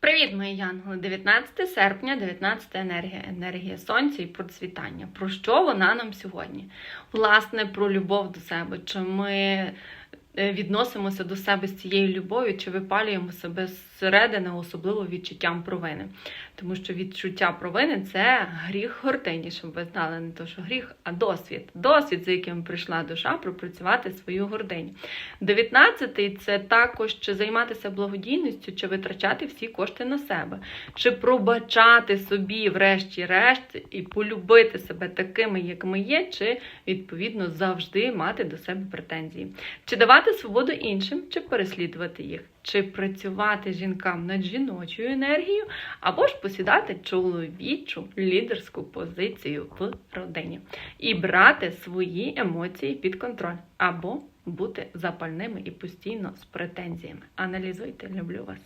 Привіт, мої янголи! 19 серпня, 19 енергія, енергія сонця і процвітання. Про що вона нам сьогодні? Власне, про любов до себе. Чи ми відносимося до себе з цією любов'ю, чи випалюємо себе зсередини, особливо відчуттям провини. Тому що відчуття провини це гріх гортині, щоб ви знали, не то, що гріх, а досвід. Досвід, за яким прийшла душа, пропрацювати свою гординю. 19-й це також чи займатися благодійністю, чи витрачати всі кошти на себе, чи пробачати собі, врешті-решт, і полюбити себе такими, як ми є, чи відповідно завжди мати до себе претензії, чи давати свободу іншим, чи переслідувати їх, чи працювати жінкам над жіночою енергією, або ж посідати чоловічу лідерську позицію в родині і брати свої емоції під контроль, або бути запальними і постійно з претензіями. Аналізуйте, люблю вас.